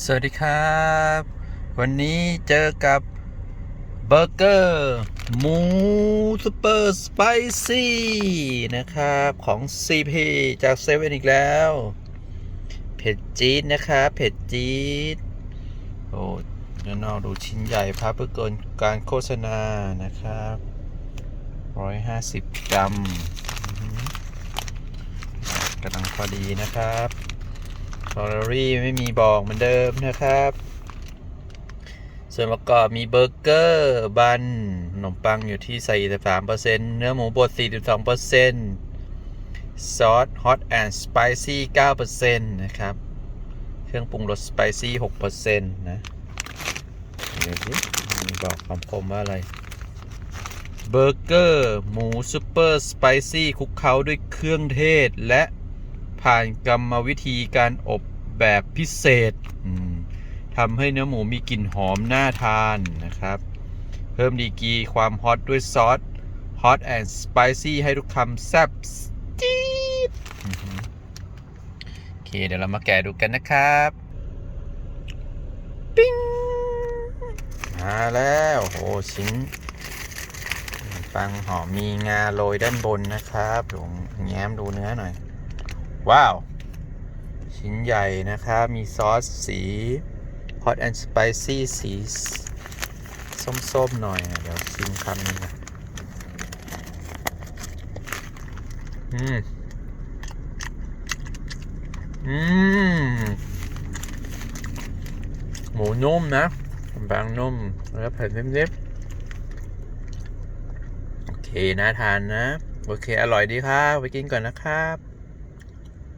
สวัสดีครับ วันนี้เจอกับเบอร์เกอร์หมูซูเปอร์สไปซี่นะครับ ของ CP จากเซเว่นอีกแล้ว เผ็ดจี๊ดนะครับ เผ็ดจี๊ดโอ้เดี๋ยวนอกดูชิ้นใหญ่พับเพื่อเกินการโฆษณานะครับ 150 กรัมกำลังพอดีนะครับ ลอรี่ไม่มีบอกเหมือนเดิมนะครับ ส่วนประกอบมีเบอร์เกอร์บันขนมปังอยู่ที่ใส่3%เนื้อหมูบด 42%ซอสฮอตแอนด์สไปซี่9%นะครับ เครื่องปรุงรสสไปซี่6%นะเดี๋ยวสิมีบอกคำคมว่าอะไรเบอร์เกอร์ หมูซูเปอร์สไปซี่คลุกเคล้าด้วยเครื่องเทศและ ผ่านกรรมวิธีการอบแบบพิเศษทำให้เนื้อหมูมีกลิ่นหอมน่าทานนะครับ เพิ่มดีกีความฮอตด้วยซอสฮอตแอนด์สไปซี่ให้ทุกคำแซ่บจี๊ดโอเค เดี๋ยวเรามาแกะดูกันนะครับ ปิ้ง มาแล้วโอ้ชิ้นขนมปังหอมมีงาโรยด้านบนนะครับลองแง้มดูเนื้อหน่อย ว้าว ชิ้นใหญ่นะครับ มีซอสสี hot and spicy สีส้มๆหน่อย เดี๋ยวชิมคำหนึงนะอืม อืม หมูนุ่มนะบางนุ่ม แล้วเผ็ดนิดๆโอเคน่าทานนะ โอเค อร่อยดีครับ ไปกินก่อนนะครับ